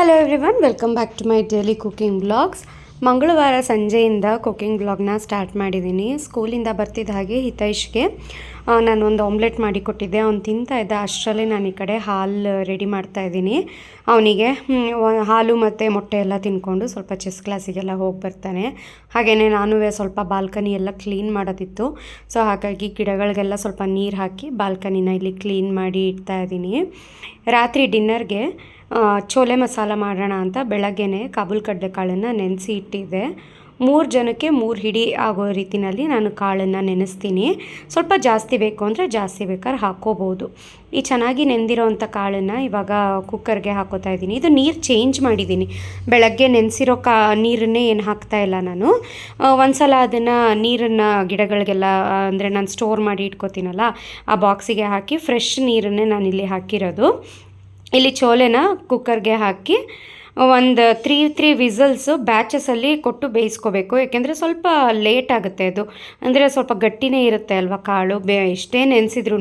Hello everyone welcome back to my daily cooking blogs ಮಂಗಳವಾರ ಸಂಜೆಯಿಂದ cooking ಬ್ಲಾಗ್ನ start ಮಾಡಿದ್ದೀನಿ ಸ್ಕೂಲಿಂದ ಬರ್ತಿದ್ದ ಹಾಗೆ ಹಿತೈಷ್ಗೆ ನಾನು ಒಂದು ಆಮ್ಲೆಟ್ ಮಾಡಿ ಕೊಟ್ಟಿದ್ದೆ. ಅವ್ನು ತಿಂತಾ ಇದ್ದ, ಅಷ್ಟರಲ್ಲಿ ನಾನು ಈ ಕಡೆ ಹಾಲು ರೆಡಿ ಮಾಡ್ತಾ ಇದ್ದೀನಿ. ಅವನಿಗೆ ಹಾಲು ಮತ್ತು ಮೊಟ್ಟೆ ಎಲ್ಲ ತಿನ್ಕೊಂಡು ಸ್ವಲ್ಪ ಚೆಸ್ ಕ್ಲಾಸಿಗೆಲ್ಲ ಹೋಗಿ ಬರ್ತಾನೆ. ಹಾಗೆಯೇ ನಾನು ಸ್ವಲ್ಪ ಬಾಲ್ಕನಿ ಎಲ್ಲ ಕ್ಲೀನ್ ಮಾಡೋದಿತ್ತು. ಸೊ ಹಾಗಾಗಿ ಗಿಡಗಳಿಗೆಲ್ಲ ಸ್ವಲ್ಪ ನೀರು ಹಾಕಿ ಬಾಲ್ಕನಿನ ಇಲ್ಲಿ ಕ್ಲೀನ್ ಮಾಡಿ ಇಡ್ತಾ ಇದ್ದೀನಿ. ರಾತ್ರಿ ಡಿನ್ನರ್ಗೆ ಚೋಲೆ ಮಸಾಲ ಮಾಡೋಣ ಅಂತ ಬೆಳಗ್ಗೆನೆ ಕಾಬೂಲ್ ಕಡಲೆಕಾಳನ್ನು ನೆನೆಸಿ ಇಟ್ಟಿದ್ದೆ. ಮೂರು ಜನಕ್ಕೆ ಮೂರು ಹಿಡಿ ಆಗೋ ರೀತಿನಲ್ಲಿ ನಾನು ಕಾಳನ್ನು ನೆನೆಸ್ತೀನಿ. ಸ್ವಲ್ಪ ಜಾಸ್ತಿ ಬೇಕು ಅಂದರೆ ಜಾಸ್ತಿ ಬೇಕಾದ್ರೆ ಹಾಕ್ಕೋಬೋದು. ಈ ಚೆನ್ನಾಗಿ ನೆಂದಿರೋವಂಥ ಕಾಳನ್ನು ಇವಾಗ ಕುಕ್ಕರ್ಗೆ ಹಾಕೋತಾ ಇದ್ದೀನಿ. ಇದು ನೀರು ಚೇಂಜ್ ಮಾಡಿದ್ದೀನಿ. ಬೆಳಗ್ಗೆ ನೆನೆಸಿರೋ ಕಾ, ನೀರನ್ನೇ ಏನು ಹಾಕ್ತಾ ಇಲ್ಲ ನಾನು. ಒಂದು ಸಲ ಅದನ್ನು ನೀರನ್ನು ಗಿಡಗಳಿಗೆಲ್ಲ ಅಂದರೆ ನಾನು ಸ್ಟೋರ್ ಮಾಡಿ ಇಟ್ಕೋತೀನಲ್ಲ, ಆ ಬಾಕ್ಸಿಗೆ ಹಾಕಿ ಫ್ರೆಶ್ ನೀರನ್ನೇ ನಾನು ಇಲ್ಲಿ ಹಾಕಿರೋದು. ಇಲ್ಲಿ ಚೋಲೆನ ಕುಕ್ಕರ್ಗೆ ಹಾಕಿ ಒಂದು ತ್ರೀ ತ್ರೀ ವಿಸಲ್ಸು ಬ್ಯಾಚಸಲ್ಲಿ ಕೊಟ್ಟು ಬೇಯಿಸ್ಕೋಬೇಕು. ಯಾಕೆಂದರೆ ಸ್ವಲ್ಪ ಲೇಟ್ ಆಗುತ್ತೆ ಅದು. ಅಂದರೆ ಸ್ವಲ್ಪ ಗಟ್ಟಿನೇ ಇರುತ್ತೆ ಅಲ್ವಾ ಕಾಳು? ಬೇ ಎಷ್ಟೇ ನೆನೆಸಿದ್ರೂ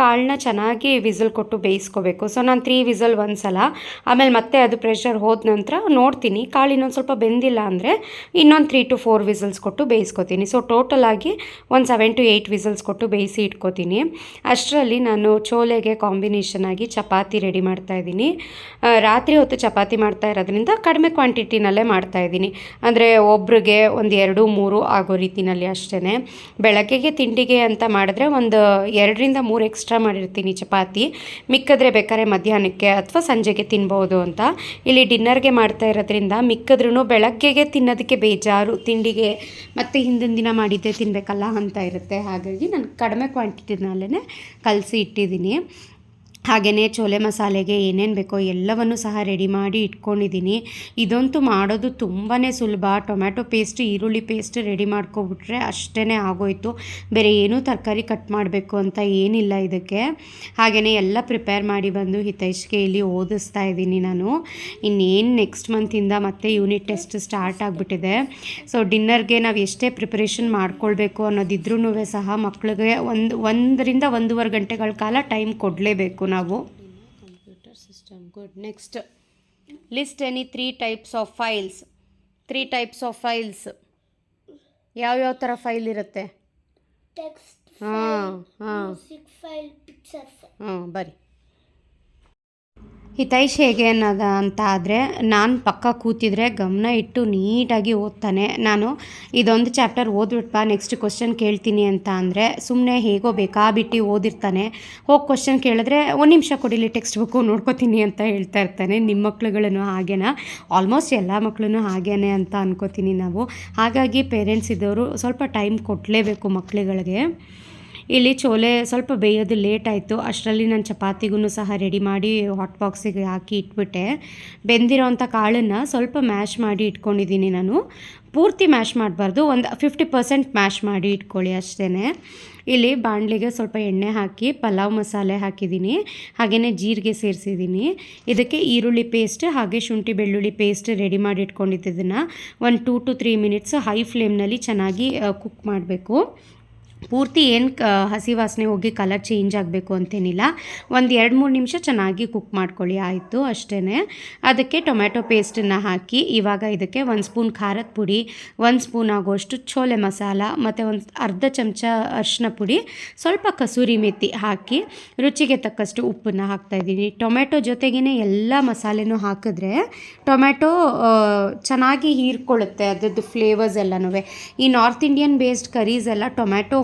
ಕಾಳನ್ನ ಚೆನ್ನಾಗಿ ವಿಸಲ್ ಕೊಟ್ಟು ಬೇಯಿಸ್ಕೋಬೇಕು. ಸೊ ನಾನು ತ್ರೀ ವಿಸಲ್ ಒಂದು ಸಲ ಆಮೇಲೆ ಮತ್ತೆ ಅದು ಪ್ರೆಷರ್ ಹೋದ ನಂತರ ನೋಡ್ತೀನಿ. ಕಾಳು ಇನ್ನೊಂದು ಸ್ವಲ್ಪ ಬೆಂದಿಲ್ಲ ಅಂದರೆ ಇನ್ನೊಂದು ತ್ರೀ ಟು ಫೋರ್ ವಿಸಲ್ಸ್ ಕೊಟ್ಟು ಬೇಯಿಸ್ಕೋತೀನಿ. ಸೊ ಟೋಟಲ್ ಆಗಿ ಒಂದು ಸೆವೆನ್ ಟು ಏಯ್ಟ್ ವಿಸಲ್ಸ್ ಕೊಟ್ಟು ಬೇಯಿಸಿ ಇಟ್ಕೋತೀನಿ. ಅಷ್ಟರಲ್ಲಿ ನಾನು ಚೋಲೆಗೆ ಕಾಂಬಿನೇಷನ್ ಆಗಿ ಚಪಾತಿ ರೆಡಿ ಮಾಡ್ತಾ ಇದ್ದೀನಿ. ರಾತ್ರಿ ಹೊತ್ತು ಚಪಾತಿ ಮಾಡ್ತಾ ಇರೋದ್ರಿಂದ ಕಡಿಮೆ ಕ್ವಾಂಟಿಟಿನಲ್ಲೇ ಮಾಡ್ತಾ ಇದ್ದೀನಿ. ಅಂದರೆ ಒಬ್ರಿಗೆ ಒಂದು ಎರಡು, ಮೂರು ಆಗೋ ರೀತಿನಲ್ಲಿ ಅಷ್ಟೇ ಬೆಳಗ್ಗೆಗೆ ತಿಂಡಿಗೆ ಅಂತ ಮಾಡಿದ್ರೆ ಒಂದು ಎರಡರಿಂದ ಮೂರು ಎಕ್ಸ್ಟ್ರಾ ಮಾಡಿರ್ತೀನಿ ಚಪಾತಿ. ಮಿಕ್ಕಿದ್ರೆ ಬೇಕಾದ್ರೆ ಮಧ್ಯಾಹ್ನಕ್ಕೆ ಅಥವಾ ಸಂಜೆಗೆ ತಿನ್ಬೋದು ಅಂತ. ಇಲ್ಲಿ ಡಿನ್ನರ್ಗೆ ಮಾಡ್ತಾ ಇರೋದ್ರಿಂದ ಮಿಕ್ಕಿದ್ರೂ ಬೆಳಗ್ಗೆಗೆ ತಿನ್ನೋದಕ್ಕೆ ಬೇಜಾರು, ತಿಂಡಿಗೆ ಮತ್ತು ಹಿಂದಿನ ದಿನ ಮಾಡಿದ್ದೇ ತಿನ್ನಬೇಕಲ್ಲ ಅಂತ ಇರುತ್ತೆ. ಹಾಗಾಗಿ ನಾನು ಕಡಿಮೆ ಕ್ವಾಂಟಿಟಿನಲ್ಲೇ ಕಲಸಿ ಇಟ್ಟಿದ್ದೀನಿ. ಹಾಗೆಯೇ ಚೋಲೆ ಮಸಾಲೆಗೆ ಏನೇನು ಬೇಕೋ ಎಲ್ಲವನ್ನು ಸಹ ರೆಡಿ ಮಾಡಿ ಇಟ್ಕೊಂಡಿದ್ದೀನಿ. ಇದಂತೂ ಮಾಡೋದು ತುಂಬಾ ಸುಲಭ. ಟೊಮ್ಯಾಟೊ ಪೇಸ್ಟ್ ಈರುಳ್ಳಿ ಪೇಸ್ಟ್ ರೆಡಿ ಮಾಡ್ಕೊಬಿಟ್ರೆ ಅಷ್ಟೇ ಆಗೋಯಿತು. ಬೇರೆ ಏನೂ ತರಕಾರಿ ಕಟ್ ಮಾಡಬೇಕು ಅಂತ ಏನಿಲ್ಲ ಇದಕ್ಕೆ. ಹಾಗೆಯೇ ಎಲ್ಲ ಪ್ರಿಪೇರ್ ಮಾಡಿ ಬಂದು ಹಿತೈಷ್ಗೆ ಇಲ್ಲಿ ಓದಿಸ್ತಾ ಇದ್ದೀನಿ ನಾನು. ಇನ್ನೇನು ನೆಕ್ಸ್ಟ್ ಮಂತಿಂದ ಮತ್ತೆ ಯೂನಿಟ್ ಟೆಸ್ಟ್ ಸ್ಟಾರ್ಟ್ ಆಗಿಬಿಟ್ಟಿದೆ. ಸೊ ಡಿನ್ನರ್ಗೆ ನಾವು ಎಷ್ಟೇ ಪ್ರಿಪ್ರೇಷನ್ ಮಾಡ್ಕೊಳ್ಬೇಕು ಅನ್ನೋದಿದ್ರೂ ಸಹ ಮಕ್ಕಳಿಗೆ ಒಂದು, ಒಂದರಿಂದ ಒಂದೂವರೆ ಗಂಟೆಗಳ ಕಾಲ ಟೈಮ್ ಕೊಡಲೇಬೇಕು ನಾವು. Computer system good. Next list any three types of files. Three types of files. ಯಾವ್ಯಾವ ಥರ ಫೈಲ್ ಇರುತ್ತೆ? text ಹಾಂ ಹಾಂ. ಫೈಲ್ ಹಾಂ ಬರಿ. ಹಿತೈಷ್ ಹೇಗೆ ಅನ್ನೋದು ಅಂತ ಆದರೆ ನಾನು ಪಕ್ಕ ಕೂತಿದ್ರೆ ಗಮನ ಇಟ್ಟು ನೀಟಾಗಿ ಓದ್ತಾನೆ. ನಾನು ಇದೊಂದು ಚಾಪ್ಟರ್ ಓದ್ಬಿಟ್ಪ ನೆಕ್ಸ್ಟ್ ಕ್ವಶನ್ ಕೇಳ್ತೀನಿ ಅಂತ ಅಂದರೆ ಸುಮ್ಮನೆ ಹೇಗೋ ಬೇಕಾಬಿಟ್ಟು ಓದಿರ್ತಾನೆ. ಹೋಗಿ ಕ್ವಶನ್ ಕೇಳಿದ್ರೆ ಒಂದು ನಿಮಿಷ ಕೊಡಿಲಿ ಟೆಕ್ಸ್ಟ್ ಬುಕ್ಕು ನೋಡ್ಕೋತೀನಿ ಅಂತ ಹೇಳ್ತಾ ಇರ್ತಾನೆ. ನಿಮ್ಮ ಮಕ್ಳುಗಳನ್ನು ಹಾಗೇನಾ? ಆಲ್ಮೋಸ್ಟ್ ಎಲ್ಲ ಮಕ್ಕಳು ಹಾಗೇನೆ ಅಂತ ಅನ್ಕೋತೀನಿ ನಾವು. ಹಾಗಾಗಿ ಪೇರೆಂಟ್ಸ್ ಇದ್ದವರು ಸ್ವಲ್ಪ ಟೈಮ್ ಕೊಡಲೇಬೇಕು ಮಕ್ಕಳುಗಳಿಗೆ ಇಲ್ಲಿ ಚೋಲೆ ಸ್ವಲ್ಪ ಬೇಯೋದು ಲೇಟ್ ಆಯಿತು. ಅಷ್ಟರಲ್ಲಿ ನಾನು ಚಪಾತಿಗೂ ಸಹ ರೆಡಿ ಮಾಡಿ ಹಾಟ್ ಬಾಕ್ಸಿಗೆ ಹಾಕಿ ಇಟ್ಬಿಟ್ಟೆ. ಬೆಂದಿರೋಂಥ ಕಾಳನ್ನು ಸ್ವಲ್ಪ ಮ್ಯಾಶ್ ಮಾಡಿ ಇಟ್ಕೊಂಡಿದ್ದೀನಿ ನಾನು. ಪೂರ್ತಿ ಮ್ಯಾಶ್ ಮಾಡಬಾರ್ದು, ಒಂದು ಫಿಫ್ಟಿ ಪರ್ಸೆಂಟ್ ಮ್ಯಾಶ್ ಮಾಡಿ ಇಟ್ಕೊಳ್ಳಿ ಅಷ್ಟೇ ಇಲ್ಲಿ ಬಾಣಲಿಗೆ ಸ್ವಲ್ಪ ಎಣ್ಣೆ ಹಾಕಿ, ಪಲಾವ್ ಮಸಾಲೆ ಹಾಕಿದ್ದೀನಿ. ಹಾಗೆಯೇ ಜೀರಿಗೆ ಸೇರಿಸಿದ್ದೀನಿ. ಇದಕ್ಕೆ ಈರುಳ್ಳಿ ಪೇಸ್ಟ್ ಹಾಗೆ ಶುಂಠಿ ಬೆಳ್ಳುಳ್ಳಿ ಪೇಸ್ಟ್ ರೆಡಿ ಮಾಡಿ ಇಟ್ಕೊಂಡಿದ್ದನ್ನು ಒಂದು two to three minutes high ಫ್ಲೇಮ್ನಲ್ಲಿ ಚೆನ್ನಾಗಿ ಕುಕ್ ಮಾಡಬೇಕು. ಪೂರ್ತಿ ಏನು ಕ ಹಸಿ ವಾಸನೆ ಹೋಗಿ ಕಲರ್ ಚೇಂಜ್ ಆಗಬೇಕು ಅಂತೇನಿಲ್ಲ. ಒಂದು ಎರಡು ಮೂರು ನಿಮಿಷ ಚೆನ್ನಾಗಿ ಕುಕ್ ಮಾಡ್ಕೊಳ್ಳಿ, ಆಯಿತು ಅಷ್ಟೇ ಅದಕ್ಕೆ ಟೊಮ್ಯಾಟೊ ಪೇಸ್ಟನ್ನು ಹಾಕಿ, ಇವಾಗ ಇದಕ್ಕೆ ಒಂದು ಸ್ಪೂನ್ ಖಾರದ ಪುಡಿ, ಒಂದು ಸ್ಪೂನ್ ಆಗೋಷ್ಟು ಛೋಲೆ ಮಸಾಲ, ಮತ್ತು ಒಂದು ಅರ್ಧ ಚಮಚ ಅರಿಶಿನ ಪುಡಿ, ಸ್ವಲ್ಪ ಕಸೂರಿ ಮೆತ್ತಿ ಹಾಕಿ, ರುಚಿಗೆ ತಕ್ಕಷ್ಟು ಉಪ್ಪನ್ನು ಹಾಕ್ತಾಯಿದ್ದೀನಿ ಟೊಮೆಟೊ ಜೊತೆಗೇ ಎಲ್ಲ ಮಸಾಲೆನೂ ಹಾಕಿದ್ರೆ ಟೊಮೆಟೊ ಚೆನ್ನಾಗಿ ಹೀರ್ಕೊಳ್ಳುತ್ತೆ, ಅದರದ್ದು ಫ್ಲೇವರ್ಸ್ ಎಲ್ಲನೂ ಈ ನಾರ್ತ್ ಇಂಡಿಯನ್ ಬೇಸ್ಡ್ ಕರೀಸ್ ಎಲ್ಲ ಟೊಮ್ಯಾಟೊ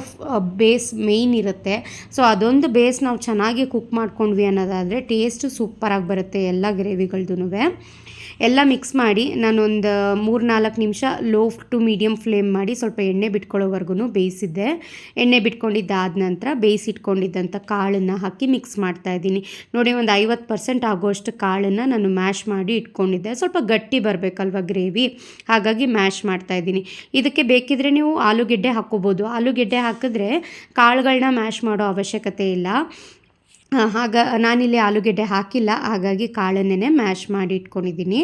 ಬೇಸ್ ಮೇಯ್ನ್ ಇರುತ್ತೆ. ಸೊ ಅದೊಂದು ಬೇಸ್ ನಾವು ಚೆನ್ನಾಗಿ ಕುಕ್ ಮಾಡ್ಕೊಂಡ್ವಿ ಅನ್ನೋದಾದರೆ ಟೇಸ್ಟು ಸೂಪರಾಗಿ ಬರುತ್ತೆ ಎಲ್ಲ ಗ್ರೇವಿಗಳ್ದು ಎಲ್ಲ ಮಿಕ್ಸ್ ಮಾಡಿ ನಾನೊಂದು ಮೂರು ನಾಲ್ಕು ನಿಮಿಷ ಲೋ ಟು ಮೀಡಿಯಮ್ ಫ್ಲೇಮ್ ಮಾಡಿ ಸ್ವಲ್ಪ ಎಣ್ಣೆ ಬಿಟ್ಕೊಳ್ಳೋವರೆಗೂ ಬೇಯಿಸಿದ್ದೆ. ಎಣ್ಣೆ ಬಿಟ್ಕೊಂಡಿದ್ದಾದ ನಂತರ ಬೇಯಿಸಿಟ್ಕೊಂಡಿದ್ದಂಥ ಕಾಳನ್ನು ಹಾಕಿ ಮಿಕ್ಸ್ ಮಾಡ್ತಾ ಇದ್ದೀನಿ. ನೋಡಿ, ಒಂದು ಐವತ್ತು ಪರ್ಸೆಂಟ್ ಆಗೋಷ್ಟು ಕಾಳನ್ನು ನಾನು ಮ್ಯಾಶ್ ಮಾಡಿ ಇಟ್ಕೊಂಡಿದ್ದೆ. ಸ್ವಲ್ಪ ಗಟ್ಟಿ ಬರಬೇಕಲ್ವ ಗ್ರೇವಿ ಹಾಗಾಗಿ ಮ್ಯಾಶ್ ಮಾಡ್ತಾ ಇದ್ದೀನಿ. ಇದಕ್ಕೆ ಬೇಕಿದ್ರೆ ನೀವು ಆಲೂಗೆಡ್ಡೆ ಹಾಕ್ಕೋಬೋದು. ಆಲೂಗೆಡ್ಡೆ ಹಾಕಿದ್ರೆ ಕಾಳುಗಳನ್ನ ಮ್ಯಾಶ್ ಮಾಡೋ ಅವಶ್ಯಕತೆ ಇಲ್ಲ. ಆಗ ನಾನಿಲ್ಲಿ ಆಲೂಗೆಡ್ಡೆ ಹಾಕಿಲ್ಲ, ಹಾಗಾಗಿ ಕಾಳನ್ನೇ ಮ್ಯಾಶ್ ಮಾಡಿ ಇಟ್ಕೊಂಡಿದ್ದೀನಿ.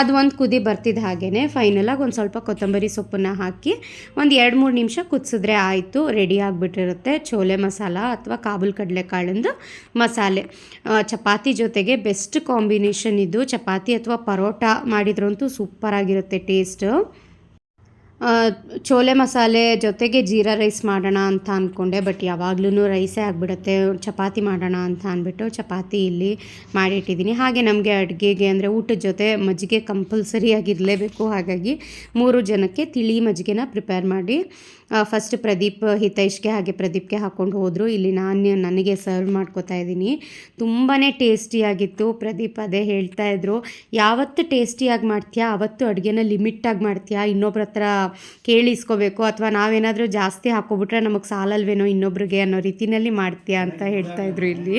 ಅದು ಒಂದು ಕುದಿ ಬರ್ತಿದ್ದ ಹಾಗೆಯೇ ಫೈನಲಾಗಿ ಒಂದು ಸ್ವಲ್ಪ ಕೊತ್ತಂಬರಿ ಸೊಪ್ಪನ್ನು ಹಾಕಿ ಒಂದು ಎರಡು ಮೂರು ನಿಮಿಷ ಕುದಿಸಿದ್ರೆ ಆಯಿತು ರೆಡಿ ಆಗಿಬಿಟ್ಟಿರುತ್ತೆ. ಚೋಲೆ ಮಸಾಲ ಅಥವಾ ಕಾಬೂಲ್ ಕಡಲೆಕಾಳಿಂದು ಮಸಾಲೆ. ಚಪಾತಿ ಜೊತೆಗೆ ಬೆಸ್ಟ್ ಕಾಂಬಿನೇಷನ್ ಇದು. ಚಪಾತಿ ಅಥವಾ ಪರೋಟ ಮಾಡಿದ್ರಂತೂ ಸೂಪರಾಗಿರುತ್ತೆ ಟೇಸ್ಟು ಚೋಲೆ ಮಸಾಲೆ ಜೊತೆಗೆ ಜೀರಾ ರೈಸ್ ಮಾಡೋಣ ಅಂತ ಅಂದ್ಕೊಂಡೆ ಬಟ್ ಯಾವಾಗ್ಲೂ ರೈಸೇ ಆಗಿಬಿಡುತ್ತೆ. ಚಪಾತಿ ಮಾಡೋಣ ಅಂತ ಅಂದ್ಬಿಟ್ಟು ಚಪಾತಿ ಇಲ್ಲಿ ಮಾಡಿಟ್ಟಿದ್ದೀನಿ. ಹಾಗೆ ನಮಗೆ ಅಡುಗೆಗೆ ಅಂದರೆ ಊಟದ ಜೊತೆ ಮಜ್ಜಿಗೆ ಕಂಪಲ್ಸರಿಯಾಗಿರಲೇಬೇಕು ಹಾಗಾಗಿ ಮೂರು ಜನಕ್ಕೆ ತಿಳಿ ಮಜ್ಜಿಗೆನ ಪ್ರಿಪೇರ್ ಮಾಡಿ ಫಸ್ಟ್ ಪ್ರದೀಪ್ ಹಿತೈಷ್ಗೆ ಹಾಗೆ ಪ್ರದೀಪ್ಗೆ ಹಾಕ್ಕೊಂಡು ಹೋದರು. ಇಲ್ಲಿ ನಾನು, ನನಗೆ ಸರ್ವ್ ಮಾಡ್ಕೋತಾ ಇದ್ದೀನಿ. ತುಂಬಾ ಟೇಸ್ಟಿಯಾಗಿತ್ತು ಪ್ರದೀಪ್ ಅದೇ ಹೇಳ್ತಾ ಇದ್ರು. ಯಾವತ್ತು ಟೇಸ್ಟಿಯಾಗಿ ಮಾಡ್ತೀಯಾ? ಅವತ್ತು ಅಡುಗೆನ ಲಿಮಿಟ್ಟಾಗಿ ಮಾಡ್ತೀಯಾ? ಇನ್ನೊಬ್ರ ಹತ್ರ ಕೇಳಿಸ್ಕೋಬೇಕು ಅಥವಾ ನಾವೇನಾದರೂ ಜಾಸ್ತಿ ಹಾಕ್ಕೊಬಿಟ್ರೆ ನಮಗೆ ಸಾಲಲ್ವೇನೋ ಇನ್ನೊಬ್ರಿಗೆ ಅನ್ನೋ ರೀತಿನಲ್ಲಿ ಮಾಡ್ತೀಯಾ ಅಂತ ಹೇಳ್ತಾ ಇದ್ರು ಇಲ್ಲಿ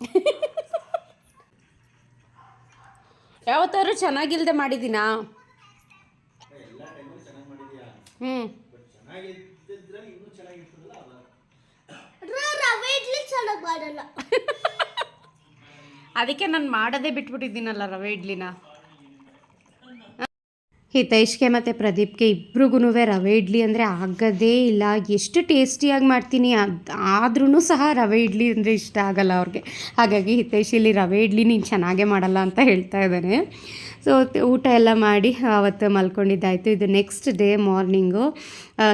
ಯಾವತ್ತಾದ್ರೂ ಚೆನ್ನಾಗಿಲ್ದೆ ಮಾಡಿದ್ದೀನಾ? ಹ್ಞೂ ರವೆ ಇಡ್ಲಿ ಚೆನ್ನಾಗಿ ಮಾಡಲ್ಲ. ಅದಕ್ಕೆ ನಾನು ಮಾಡೋದೇ ಬಿಟ್ಬಿಟ್ಟಿದ್ದೀನಲ್ಲ ರವೆ ಇಡ್ಲಿನ. ಹಿತೈಷ್ಗೆ ಮತ್ತು ಪ್ರದೀಪ್ಗೆ ಇಬ್ರಿಗೂ ರವೆ ಇಡ್ಲಿ ಅಂದರೆ ಆಗೋದೇ ಇಲ್ಲ. ಎಷ್ಟು ಟೇಸ್ಟಿಯಾಗಿ ಮಾಡ್ತೀನಿ. ಅದು ಆದ್ರೂ ಸಹ ರವೆ ಇಡ್ಲಿ ಅಂದರೆ ಇಷ್ಟ ಆಗಲ್ಲ ಅವ್ರಿಗೆ. ಹಾಗಾಗಿ ಹಿತೈಷ್ ಇಲ್ಲಿ ರವೆ ಇಡ್ಲಿ ನೀನು ಚೆನ್ನಾಗೇ ಮಾಡಲ್ಲ ಅಂತ ಹೇಳ್ತಾ ಇದ್ದಾನೆ. ಸೊ ಊಟ ಎಲ್ಲ ಮಾಡಿ ಅವತ್ತು ಮಲ್ಕೊಂಡಿದ್ದಾಯಿತು. ಇದು ನೆಕ್ಸ್ಟ್ ಡೇ ಮಾರ್ನಿಂಗು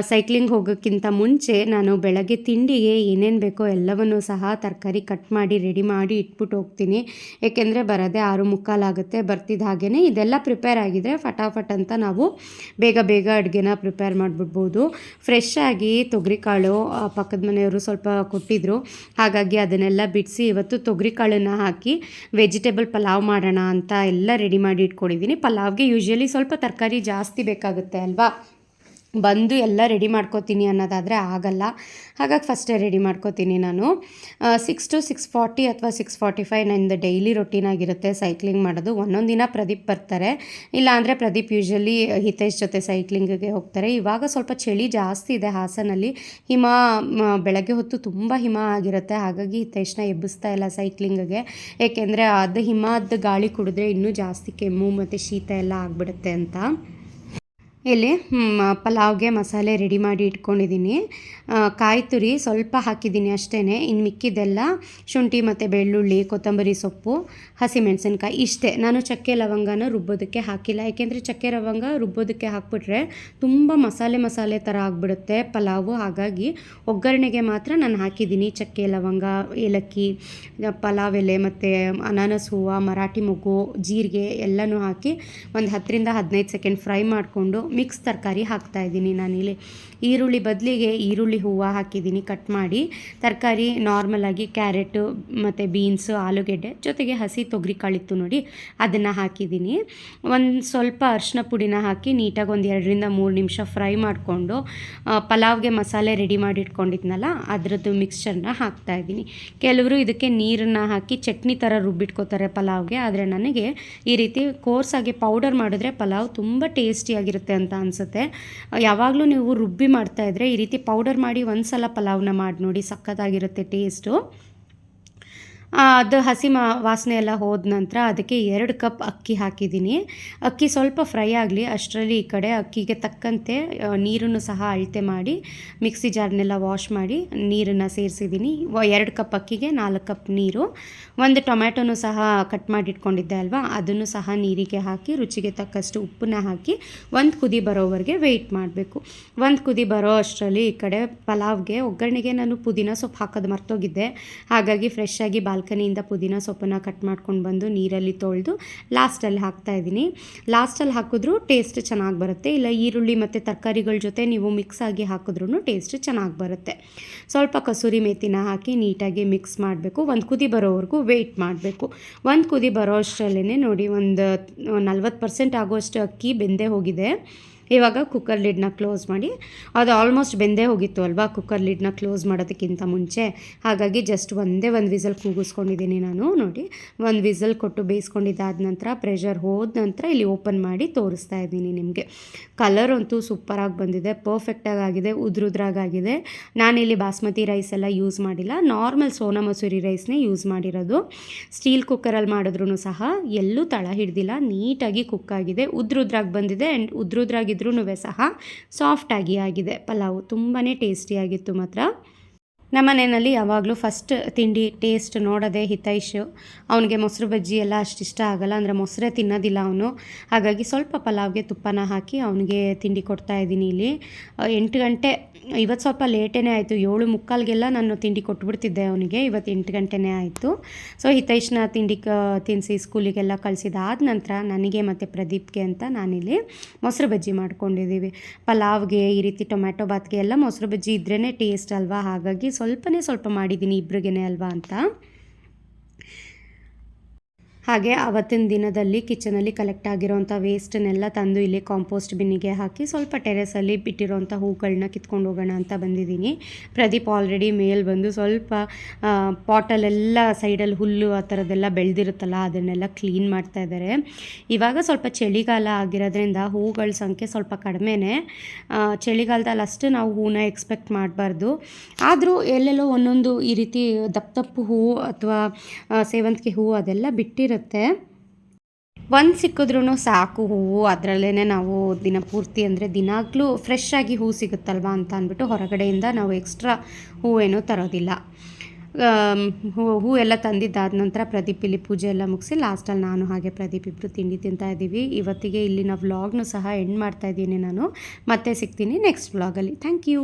ಸೈಕ್ಲಿಂಗ್ ಹೋಗೋಕ್ಕಿಂತ ಮುಂಚೆ ನಾನು ಬೆಳಗ್ಗೆ ತಿಂಡಿಗೆ ಏನೇನು ಬೇಕೋ ಎಲ್ಲವನ್ನೂ ಸಹ ತರಕಾರಿ ಕಟ್ ಮಾಡಿ ರೆಡಿ ಮಾಡಿ ಇಟ್ಬಿಟ್ಟು ಹೋಗ್ತೀನಿ. ಏಕೆಂದರೆ ಬರೋದೇ ಆರು ಮುಕ್ಕಾಲಾಗುತ್ತೆ ಬರ್ತಿದ್ದ ಹಾಗೇ ಇದೆಲ್ಲ ಪ್ರಿಪೇರ್ ಆಗಿದ್ರೆ ಫಟಾಫಟ್ ಅಂತ ನಾವು ಬೇಗ ಬೇಗ ಅಡುಗೆನ ಪ್ರಿಪೇರ್ ಮಾಡಿಬಿಡ್ಬೋದು. ಫ್ರೆಶ್ ಆಗಿ ತೊಗರಿಕಾಳು ಪಕ್ಕದ ಮನೆಯವರು ಸ್ವಲ್ಪ ಕೊಟ್ಟಿದ್ದರು ಹಾಗಾಗಿ ಅದನ್ನೆಲ್ಲ ಬಿಡಿಸಿ ಇವತ್ತು ತೊಗರಿಕಾಳನ್ನು ಹಾಕಿ ವೆಜಿಟೇಬಲ್ ಪಲಾವ್ ಮಾಡೋಣ ಅಂತ ಎಲ್ಲ ರೆಡಿ ಮಾಡಿ ಇಟ್ಕೊಂಡಿದ್ದೀನಿ ಪಲಾವ್ಗೆ ಯೂಶ್ವಲಿ ಸ್ವಲ್ಪ ತರಕಾರಿ ಜಾಸ್ತಿ ಬೇಕಾಗುತ್ತೆ ಅಲ್ವಾ? ಬಂದು ಎಲ್ಲ ರೆಡಿ ಮಾಡ್ಕೋತೀನಿ ಅನ್ನೋದಾದರೆ ಆಗಲ್ಲ. ಹಾಗಾಗಿ ಫಸ್ಟೇ ರೆಡಿ ಮಾಡ್ಕೋತೀನಿ ನಾನು. ಸಿಕ್ಸ್ ಟು ಸಿಕ್ಸ್ ಫಾರ್ಟಿ ಅಥವಾ ಸಿಕ್ಸ್ ಫಾರ್ಟಿ ಫೈವ್ ನಂದು ಡೈಲಿ ರೊಟೀನ್ ಆಗಿರುತ್ತೆ ಸೈಕ್ಲಿಂಗ್ ಮಾಡೋದು. ಒಂದೊಂದು ದಿನ ಪ್ರದೀಪ್ ಬರ್ತಾರೆ. ಇಲ್ಲಾಂದರೆ ಪ್ರದೀಪ್ ಯೂಶ್ವಲಿ ಹಿತೇಶ್ ಜೊತೆ ಸೈಕ್ಲಿಂಗಿಗೆ ಹೋಗ್ತಾರೆ. ಇವಾಗ ಸ್ವಲ್ಪ ಚಳಿ ಜಾಸ್ತಿ ಇದೆ ಹಾಸನಲ್ಲಿ. ಹಿಮ ಬೆಳಗ್ಗೆ ಹೊತ್ತು ತುಂಬ ಹಿಮ ಆಗಿರುತ್ತೆ. ಹಾಗಾಗಿ ಹಿತೇಶ್ನ ಎಬ್ಬಿಸ್ತಾ ಇಲ್ಲ ಸೈಕ್ಲಿಂಗಿಗೆ ಏಕೆಂದರೆ ಅದು ಹಿಮದ ಗಾಳಿ ಕುಡಿದ್ರೆ ಇನ್ನೂ ಜಾಸ್ತಿ ಕೆಮ್ಮು ಮತ್ತು ಶೀತ ಎಲ್ಲ ಆಗಿಬಿಡುತ್ತೆ ಅಂತ. ಇಲ್ಲಿ ಪಲಾವ್ಗೆ ಮಸಾಲೆ ರೆಡಿ ಮಾಡಿ ಇಟ್ಕೊಂಡಿದ್ದೀನಿ. ಕಾಯಿ ತುರಿ ಸ್ವಲ್ಪ ಹಾಕಿದ್ದೀನಿ ಅಷ್ಟೇ ಇನ್ನು ಮಿಕ್ಕಿದ್ದೆಲ್ಲ ಶುಂಠಿ ಮತ್ತು ಬೆಳ್ಳುಳ್ಳಿ, ಕೊತ್ತಂಬರಿ ಸೊಪ್ಪು, ಹಸಿಮೆಣಸಿನ್ಕಾಯಿ ಇಷ್ಟೇ. ನಾನು ಚಕ್ಕೆ ಲವಂಗನ ರುಬ್ಬೋದಕ್ಕೆ ಹಾಕಿಲ್ಲ. ಏಕೆಂದರೆ ಚಕ್ಕೆ ಲವಂಗ ರುಬ್ಬೋದಕ್ಕೆ ಹಾಕ್ಬಿಟ್ರೆ ತುಂಬ ಮಸಾಲೆ ಮಸಾಲೆ ಥರ ಆಗಿಬಿಡುತ್ತೆ ಪಲಾವು. ಹಾಗಾಗಿ ಒಗ್ಗರಣೆಗೆ ಮಾತ್ರ ನಾನು ಹಾಕಿದ್ದೀನಿ ಚಕ್ಕೆ ಲವಂಗ, ಏಲಕ್ಕಿ, ಪಲಾವ್ ಎಲೆ ಮತ್ತು ಅನಾನಸ್ ಹೂವು, ಮರಾಠಿ ಮೊಗ್ಗು, ಜೀರಿಗೆ ಎಲ್ಲನೂ ಹಾಕಿ ಒಂದು ಹತ್ತರಿಂದ ಹದಿನೈದು ಸೆಕೆಂಡ್ ಫ್ರೈ ಮಾಡಿಕೊಂಡು ಮಿಕ್ಸ್ ತರಕಾರಿ ಹಾಕ್ತಾ ಇದ್ದೀನಿ ನಾನಿಲ್ಲಿ ಈರುಳ್ಳಿ ಬದಲಿಗೆ ಈರುಳ್ಳಿ ಹೂವು ಹಾಕಿದ್ದೀನಿ ಕಟ್ ಮಾಡಿ. ತರಕಾರಿ ನಾರ್ಮಲಾಗಿ ಕ್ಯಾರೆಟು ಮತ್ತು ಬೀನ್ಸು ಆಲೂಗೆಡ್ಡೆ ಜೊತೆಗೆ ಹಸಿ ತೊಗರಿ ಕಾಳಿತ್ತು ನೋಡಿ, ಅದನ್ನು ಹಾಕಿದ್ದೀನಿ. ಒಂದು ಸ್ವಲ್ಪ ಅರಿಶಿನ ಪುಡಿನ ಹಾಕಿ ನೀಟಾಗಿ ಒಂದು ಎರಡರಿಂದ ಮೂರು ನಿಮಿಷ ಫ್ರೈ ಮಾಡಿಕೊಂಡು ಪಲಾವ್ಗೆ ಮಸಾಲೆ ರೆಡಿ ಮಾಡಿ ಇಟ್ಕೊಂಡಿದ್ನಲ್ಲ, ಅದರದ್ದು ಮಿಕ್ಸ್ಚರ್ನ ಹಾಕ್ತಾಯಿದ್ದೀನಿ ಕೆಲವರು ಇದಕ್ಕೆ ನೀರನ್ನು ಹಾಕಿ ಚಟ್ನಿ ಥರ ರುಬ್ಬಿಟ್ಕೋತಾರೆ ಪಲಾವ್ಗೆ, ಆದರೆ ನನಗೆ ಈ ರೀತಿ ಕೋರ್ಸಾಗಿ ಪೌಡರ್ ಮಾಡಿದ್ರೆ ಪಲಾವ್ ತುಂಬ ಟೇಸ್ಟಿಯಾಗಿರುತ್ತೆ ಅಂತ ಅನಿಸುತ್ತೆ. ಯಾವಾಗಲೂ ನೀವು ರುಬ್ಬಿ ಮಾಡ್ತಾಯಿದ್ರೆ ಈ ರೀತಿ ಪೌಡರ್ ಮಾಡಿ ಒಂದು ಸಲ ಪಲಾವ್ನ ಮಾಡಿ ನೋಡಿ ಸಖತ್ತಾಗಿರುತ್ತೆ ಟೇಸ್ಟು ಅದು ಹಸಿ ಮಾ, ವಾಸನೆ ಎಲ್ಲ ಹೋದ ನಂತರ ಅದಕ್ಕೆ ಎರಡು ಕಪ್ ಅಕ್ಕಿ ಹಾಕಿದ್ದೀನಿ. ಅಕ್ಕಿ ಸ್ವಲ್ಪ ಫ್ರೈ ಆಗಲಿ, ಅಷ್ಟರಲ್ಲಿ ಈ ಕಡೆ ಅಕ್ಕಿಗೆ ತಕ್ಕಂತೆ ನೀರನ್ನು ಸಹ ಅಳತೆ ಮಾಡಿ, ಮಿಕ್ಸಿ ಜಾರ್ನೆಲ್ಲ ವಾಶ್ ಮಾಡಿ ನೀರನ್ನು ಸೇರಿಸಿದ್ದೀನಿ. ಎರಡು ಕಪ್ ಅಕ್ಕಿಗೆ ನಾಲ್ಕು ಕಪ್ ನೀರು. ಒಂದು ಟೊಮ್ಯಾಟೊನು ಸಹ ಕಟ್ ಮಾಡಿ ಇಟ್ಕೊಂಡಿದ್ದೆ ಅಲ್ವಾ, ಅದನ್ನು ಸಹ ನೀರಿಗೆ ಹಾಕಿ, ರುಚಿಗೆ ತಕ್ಕಷ್ಟು ಉಪ್ಪನ್ನ ಹಾಕಿ, ಒಂದು ಕುದಿ ಬರೋವರೆಗೆ ವೆಯ್ಟ್ ಮಾಡಬೇಕು. ಒಂದು ಕುದಿ ಬರೋ ಅಷ್ಟರಲ್ಲಿ ಈ ಕಡೆ ಪಲಾವ್ಗೆ ಒಗ್ಗರಣೆಗೆ ನಾನು ಪುದೀನ ಸೊಪ್ಪು ಹಾಕೋದು ಮರ್ತೋಗಿದ್ದೆ. ಹಾಗಾಗಿ ಫ್ರೆಶ್ ಆಗಿ ಬಾಲ್ಕನಿಯಿಂದ ಪುದೀನ ಸೊಪ್ಪನ್ನು ಕಟ್ ಮಾಡ್ಕೊಂಡು ಬಂದು ನೀರಲ್ಲಿ ತೊಳೆದು ಲಾಸ್ಟಲ್ಲಿ ಹಾಕ್ತಾ ಇದ್ದೀನಿ. ಲಾಸ್ಟಲ್ಲಿ ಹಾಕಿದ್ರೂ ಟೇಸ್ಟ್ ಚೆನ್ನಾಗಿ ಬರುತ್ತೆ. ಇಲ್ಲ ಈರುಳ್ಳಿ ಮತ್ತು ತರಕಾರಿಗಳ ಜೊತೆ ನೀವು ಮಿಕ್ಸ್ ಆಗಿ ಹಾಕಿದ್ರೂ ಟೇಸ್ಟ್ ಚೆನ್ನಾಗಿ ಬರುತ್ತೆ. ಸ್ವಲ್ಪ ಕಸೂರಿ ಮೇಥಿನ ಹಾಕಿ ನೀಟಾಗಿ ಮಿಕ್ಸ್ ಮಾಡಬೇಕು. ಒಂದು ಕುದಿ ಬರೋವರೆಗೂ ವೆಯ್ಟ್ ಮಾಡಬೇಕು. ಒಂದು ಕುದಿ ಬರೋ ಅಷ್ಟರಲ್ಲೇ ನೋಡಿ, ಒಂದು ನಲ್ವತ್ತು ಪರ್ಸೆಂಟ್ ಆಗೋಷ್ಟು ಅಕ್ಕಿ ಬೆಂದೇ ಹೋಗಿದೆ. ಇವಾಗ ಕುಕ್ಕರ್ ಲಿಡ್ನ ಕ್ಲೋಸ್ ಮಾಡಿ, ಅದು ಆಲ್ಮೋಸ್ಟ್ ಬೆಂದೇ ಹೋಗಿತ್ತು ಅಲ್ವಾ ಕುಕ್ಕರ್ ಲಿಡ್ನ ಕ್ಲೋಸ್ ಮಾಡೋದಕ್ಕಿಂತ ಮುಂಚೆ. ಹಾಗಾಗಿ ಜಸ್ಟ್ ಒಂದೇ ಒಂದು ವಿಸಲ್ ಕೂಗಿಸ್ಕೊಂಡಿದ್ದೀನಿ ನಾನು, ನೋಡಿ. ಒಂದು ವಿಸಲ್ ಕೊಟ್ಟು ಬೇಯಿಸ್ಕೊಂಡಿದ್ದಾದ ನಂತರ ಪ್ರೆಷರ್ ಹೋದ ನಂತರ ಇಲ್ಲಿ ಓಪನ್ ಮಾಡಿ ತೋರಿಸ್ತಾ ಇದ್ದೀನಿ ನಿಮಗೆ. ಕಲರ್ ಅಂತೂ ಸೂಪರಾಗಿ ಬಂದಿದೆ ಪರ್ಫೆಕ್ಟಾಗಿ ಆಗಿದೆ ಉದ್ರುದ್ರಾಗಾಗಿದೆ ನಾನಿಲ್ಲಿ ಬಾಸ್ಮತಿ ರೈಸ್ ಎಲ್ಲ ಯೂಸ್ ಮಾಡಿಲ್ಲ ನಾರ್ಮಲ್ ಸೋನಾ ಮಸೂರಿ ರೈಸ್ನೇ ಯೂಸ್ ಮಾಡಿರೋದು. ಸ್ಟೀಲ್ ಕುಕ್ಕರಲ್ಲಿ ಮಾಡಿದ್ರೂ ಸಹ ಎಲ್ಲೂ ತಳ ಹಿಡ್ದಿಲ್ಲ, ನೀಟಾಗಿ ಕುಕ್ ಆಗಿದೆ, ಉದ್ರುದ್ರಾಗಿ ಬಂದಿದೆ ಆ್ಯಂಡ್ ಉದ್ರುದ್ರಾಗಿದ್ರೂ ಸಹ ಸಾಫ್ಟಾಗಿ ಆಗಿದೆ. ಪಲಾವು ತುಂಬಾ ಟೇಸ್ಟಿಯಾಗಿತ್ತು ಮಾತ್ರ. ನಮ್ಮ ಮನೆಯಲ್ಲಿ ಯಾವಾಗಲೂ ಫಸ್ಟ್ ತಿಂಡಿ ಟೇಸ್ಟ್ ನೋಡೋದೇ ಹಿತೈಷು. ಅವನಿಗೆ ಮೊಸರು ಬಜ್ಜಿ ಎಲ್ಲ ಅಷ್ಟು ಇಷ್ಟ ಆಗಲ್ಲ, ಅಂದರೆ ಮೊಸರೇ ತಿನ್ನೋದಿಲ್ಲ ಅವನು. ಹಾಗಾಗಿ ಸ್ವಲ್ಪ ಪಲಾವ್ಗೆ ತುಪ್ಪನ ಹಾಕಿ ಅವನಿಗೆ ತಿಂಡಿ ಕೊಡ್ತಾ ಇದ್ದೀನಿ ಇಲ್ಲಿ. ಎಂಟು ಗಂಟೆ, ಇವತ್ತು ಸ್ವಲ್ಪ ಲೇಟೇ ಆಯಿತು. ಏಳು ಮುಕ್ಕಾಲ್ಗೆಲ್ಲ ನಾನು ತಿಂಡಿ ಕೊಟ್ಬಿಡ್ತಿದ್ದೆ ಅವನಿಗೆ, ಇವತ್ತು ಎಂಟು ಗಂಟೆನೇ ಆಯಿತು. ಸೊ ಹಿತೈಷ್ನ ತಿಂಡಿ ಕ ತಿನ್ನಿಸಿ ಸ್ಕೂಲಿಗೆಲ್ಲ ಕಳಿಸಿದಾದ ನಂತರ ನನಗೆ ಮತ್ತು ಪ್ರದೀಪ್ಗೆ ಅಂತ ನಾನಿಲ್ಲಿ ಮೊಸರು ಬಜ್ಜಿ ಮಾಡ್ಕೊಂಡಿದ್ದೀವಿ. ಪಲಾವ್ಗೆ ಈ ರೀತಿ ಟೊಮ್ಯಾಟೊ ಬಾತ್ಗೆ ಎಲ್ಲ ಮೊಸರು ಬಜ್ಜಿ ಇದ್ರೇ ಟೇಸ್ಟ್ ಅಲ್ವಾ? ಹಾಗಾಗಿ ಸ್ವಲ್ಪನೇ ಸ್ವಲ್ಪ ಮಾಡಿದ್ದೀನಿ ಇಬ್ರಿಗೇ ಅಲ್ವಾ ಅಂತ. ಹಾಗೆ ಆವತ್ತಿನ ದಿನದಲ್ಲಿ ಕಿಚನಲ್ಲಿ ಕಲೆಕ್ಟ್ ಆಗಿರೋವಂಥ ವೇಸ್ಟನ್ನೆಲ್ಲ ತಂದು ಇಲ್ಲಿ ಕಾಂಪೋಸ್ಟ್ ಬಿನ್ನಿಗೆ ಹಾಕಿ ಸ್ವಲ್ಪ ಟೆರೆಸಲ್ಲಿ ಬಿಟ್ಟಿರೋಂಥ ಹೂಗಳನ್ನ ಕಿತ್ಕೊಂಡು ಹೋಗೋಣ ಅಂತ ಬಂದಿದ್ದೀನಿ. ಪ್ರದೀಪ್ ಆಲ್ರೆಡಿ ಮೇಲ್ ಬಂದು ಸ್ವಲ್ಪ ಪಾಟಲ್ಲೆಲ್ಲ ಸೈಡಲ್ಲಿ ಹುಲ್ಲು ಆ ಥರದ್ದೆಲ್ಲ ಬೆಳೆದಿರುತ್ತಲ್ಲ ಅದನ್ನೆಲ್ಲ ಕ್ಲೀನ್ ಮಾಡ್ತಾ ಇದ್ದಾರೆ. ಇವಾಗ ಸ್ವಲ್ಪ ಚಳಿಗಾಲ ಆಗಿರೋದ್ರಿಂದ ಹೂಗಳ ಸಂಖ್ಯೆ ಸ್ವಲ್ಪ ಕಡಿಮೆನೇ. ಚಳಿಗಾಲದಲ್ಲಿ ಅಷ್ಟು ನಾವು ಹೂನ ಎಕ್ಸ್ಪೆಕ್ಟ್ ಮಾಡಬಾರ್ದು. ಆದರೂ ಎಲ್ಲೆಲ್ಲೋ ಒಂದೊಂದು ಈ ರೀತಿ ದಪ್ಪ ದಪ್ಪು ಹೂವು ಅಥವಾ ಸೇವಂತಿಗೆ ಹೂವು ಅದೆಲ್ಲ ಬಿಟ್ಟಿರುತ್ತೆ ಒಂದು ಸಿಕ್ಕಿದ್ರೂ ಸಾಕು ಹೂವು ಅದರಲ್ಲೇ ನಾವು ದಿನ ಪೂರ್ತಿ ಅಂದರೆ ದಿನಾಗಲೂ ಫ್ರೆಶ್ ಆಗಿ ಹೂ ಸಿಗುತ್ತಲ್ವಾ ಅಂತ ಅಂದ್ಬಿಟ್ಟು ಹೊರಗಡೆಯಿಂದ ನಾವು ಎಕ್ಸ್ಟ್ರಾ ಹೂವೇನೂ ತರೋದಿಲ್ಲ. ಹೂ ಹೂ ಎಲ್ಲ ತಂದಿದ್ದಾದ ನಂತರ ಪ್ರದೀಪ್ ಇಲ್ಲಿ ಪೂಜೆ ಎಲ್ಲ ಮುಗಿಸಿ ಲಾಸ್ಟಲ್ಲಿ ನಾನು ಹಾಗೆ ಪ್ರದೀಪ್ ಇಬ್ಬರು ತಿಂಡಿ ತಿಂತಾ ಇದ್ದೀವಿ. ಇವತ್ತಿಗೆ ಇಲ್ಲಿನ ವ್ಲಾಗ್ನು ಸಹ ಎಂಡ್ ಮಾಡ್ತಾ ಇದ್ದೀನಿ ನಾನು. ಮತ್ತೆ ಸಿಗ್ತೀನಿ ನೆಕ್ಸ್ಟ್ ವ್ಲಾಗಲ್ಲಿ ಥ್ಯಾಂಕ್ ಯು